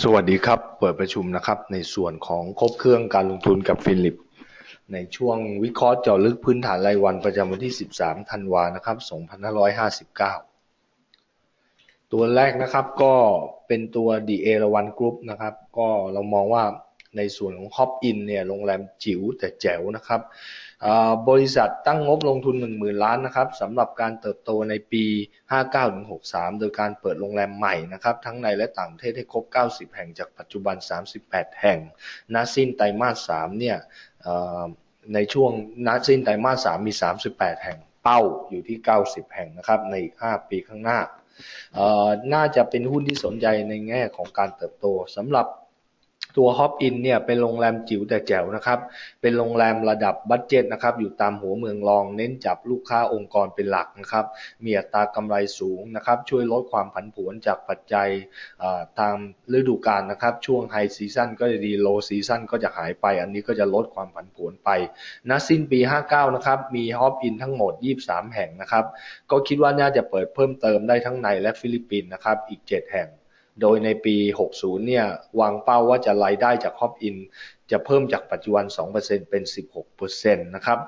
สวัสดีครับ เปิดประชุมนะครับ ในส่วนของครบเครื่องการลงทุนกับฟิลิป ในช่วงวิเคราะห์เจาะลึกพื้นฐานรายวันประจำวันที่ 13 ธันวานะครับ 2559 ตัวแรกนะครับก็เป็นตัว d ีเอราวันกรุ๊ปนะครับ ก็เรามองว่า ในส่วนของฮอปอินเนี่ยโรงแรมจิ๋วแต่แจ๋วนะครับบริษัทตั้งงบลงทุน 1 0,000 ล้านนะครับสำหรับการเติบโตในปี 59-63 โดยการเปิดโรงแรมใหม่นะครับทั้งในและต่างประเทศให้ครบ 90 แห่งจากปัจจุบัน 38 แห่งณสิ้นไตรมาส 3 เนี่ยในช่วงณสิ้นไตรมาส 3 มี 38 แห่งเป้าอยู่ที่ 90 แห่งนะครับในอีก 5 ปีข้างหน้า น่าจะเป็นหุ้นที่สนใจในแง่ของการเติบโตสำหรับ ตัวฮอปอินเนี่ยเป็นโรงแรมจิ๋วแต่แจ๋วนะครับ เป็นโรงแรมระดับบัตเจ็ตนะครับ อยู่ตามหัวเมืองรอง เน้นจับลูกค้าองค์กรเป็นหลักนะครับ มีอัตรากำไรสูงนะครับ ช่วยลดความผันผวนจากปัจจัยตามฤดูกาลนะครับ ช่วงไฮซีซันก็จะดีโลซีซันก็จะหายไป อันนี้ก็จะลดความผันผวนไปณสิ้นปี 59 นะครับ มีฮอปอินทั้งหมด 23 แห่งนะครับ ก็คิดว่าน่าจะเปิดเพิ่มเติมได้ทั้งในและฟิลิปปินส์นะครับ อีก 7 แห่ง โดยในปี 60 เนี่ย วางเป้าว่าจะรายได้จากฮอปอินจะเพิ่มจากปัจจุบัน 2%เป็น 16%นะครับ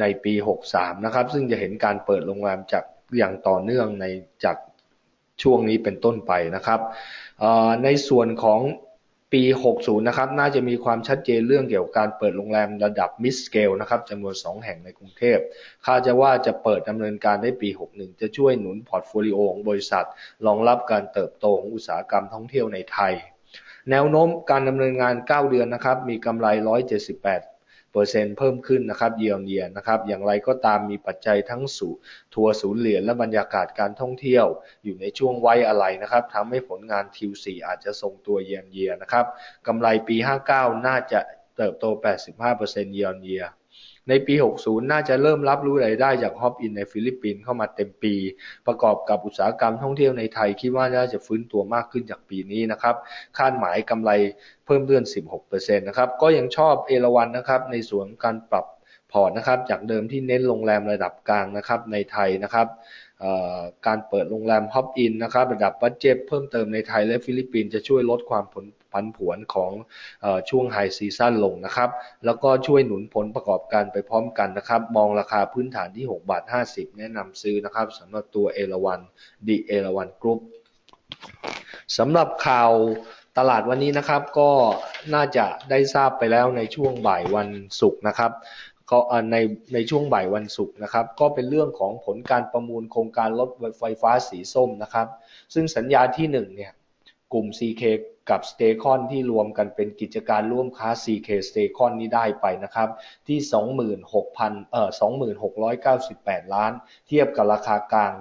ในปี 63 นะครับ ซึ่งจะเห็นการเปิดโรงแรมจากอย่างต่อเนื่องในจากช่วงนี้เป็นต้นไปนะครับในส่วนของ ปี 60 นะครับ น่าจะมีความชัดเจนเรื่องเกี่ยวกับการเปิดโรงแรมระดับมิสเกลนะครับจำนวน 2 แห่งในกรุงเทพ คาดจะว่าจะเปิดดำเนินการได้ปี 61 จะช่วยหนุนพอร์ตโฟลิโอของบริษัท รองรับการเติบโตของอุตสาหกรรมท่องเที่ยวในไทย แนวโน้มการดำเนินงาน 9 เดือนนะครับ มีกำไร 178 เปอร์เซ็นต์เพิ่มขึ้นนะครับเยียร์เยียนะครับ อย่างไรก็ตามมีปัจจัยทั้งสู่ทัวร์ศูนย์เหรียญและบรรยากาศการท่องเที่ยว อยู่ในช่วงไว้อะไรนะครับทำให้ผลงาน Q4 อาจจะทรงตัวเยียร์เยียนะครับกำไรปี 59 น่าจะเติบโต 85%เยียร์เยีย ในปี 60 น่าจะเริ่มรับรู้รายได้จากฮอปอินในฟิลิปปินส์เข้ามาเต็มปี ประกอบกับอุตสาหกรรมท่องเที่ยวในไทย คิดว่าน่าจะฟื้นตัวมากขึ้นจากปีนี้นะครับคาดหมายกำไรเพิ่มเลื่อน 16%นะครับก็ยังชอบเอราวันนะครับในส่วนการปรับพอร์ตนะครับจากเดิมที่เน้นโรงแรมระดับกลางนะครับในไทยนะครับ การเปิดโรงแรมฮอปอินนะครับระดับบัตเจ็ตเพิ่มเติมในไทยและฟิลิปปินส์จะช่วยลดความผลผันผวนของช่วงไฮซีซั่นลงนะครับ แล้วก็ช่วยหนุนผลประกอบการไปพร้อมกันนะครับ มองราคาพื้นฐานที่6บาท50 แนะนำซื้อนะครับสำหรับตัวเอราวันดีเอราวันกรุ๊ปสำหรับข่าวตลาดวันนี้นะครับก็น่าจะได้ทราบไปแล้วในช่วงบ่ายวันศุกร์นะครับ ก็ในในช่วงบ่ายวันศุกร์นะครับ ก็เป็นเรื่องของผลการประมูลโครงการรถไฟฟ้าสีส้มนะครับ ซึ่งสัญญาที่1เนี่ย กลุ่ม CK กับ s t a c o n ที่รวมกันเป็นกิจการร่วมค้า CK s t a c o n นี้ได้ไปนะครับ ที่ 26,000เอ่อ2698 ล้าน เทียบกับราคากลาง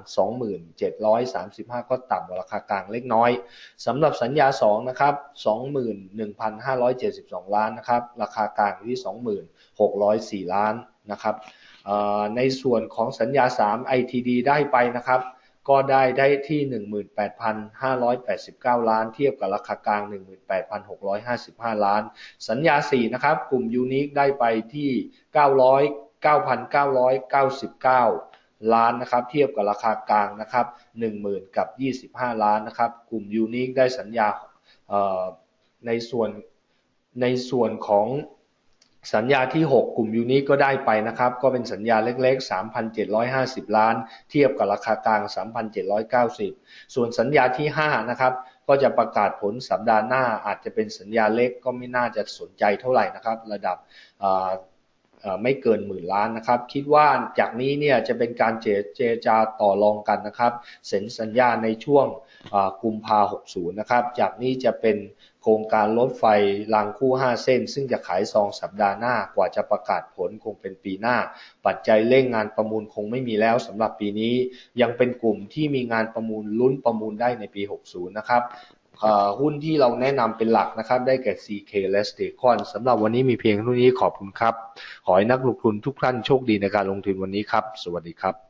2735 ก็ต่ำกว่าราคากลางเล็กน้อยสำหรับสัญญา 2 นะครับ 21,572 ล้านนะครับ ราคากลางที่ 2604ล้านนะครับในส่วนของสัญญา 3 ITD ได้ไปนะครับ ก็ได้ได้ที่ 18,589 ล้าน เทียบกับราคากลาง 18,655 ล้าน สัญญา 4 นะครับ กลุ่มยูนิคได้ไปที่ 900 9,999 ล้านนะครับเทียบกับราคากลางนะครับ10,000กับ 25 ล้านนะครับกลุ่มยูนิคได้สัญญาในส่วนในส่วนของ สัญญาที่ 6 กลุ่มยูนิก็ได้ไปนะครับ ก็เป็นสัญญาเล็กๆ 3,750 ล้าน เทียบกับราคากลาง 3,790 ส่วนสัญญาที่ 5 นะครับ ก็จะประกาศผลสัปดาห์หน้าอาจจะเป็นสัญญาเล็กก็ไม่น่าจะสนใจเท่าไหร่นะครับ ระดับ ไม่เกินหมื่นล้านนะครับ คิดว่าจากนี้เนี่ยจะเป็นการเจเจจาต่อรองกันนะครับเซ็นสัญญาในช่วงกุมภา60 นะครับ จากนี้จะเป็นโครงการรถไฟรางคู่ 5 เส้น ซึ่งจะขายซองสัปดาห์หน้ากว่าจะประกาศผลคงเป็นปีหน้า ปัจจัยเร่งงานประมูลคงไม่มีแล้วสำหรับปีนี้ ยังเป็นกลุ่มที่มีงานประมูลลุ้นประมูลได้ในปี 60 นะครับ หุ้นที่เราแนะนำเป็นหลักนะครับ ได้แก่ CK และ s t a c o n สำหรับวันนี้มีเพียงเท่านี้ขอบคุณครับ ขอให้นักลงทุนทุกท่านโชคดีในการลงทุนวันนี้ครับ สวัสดีครับ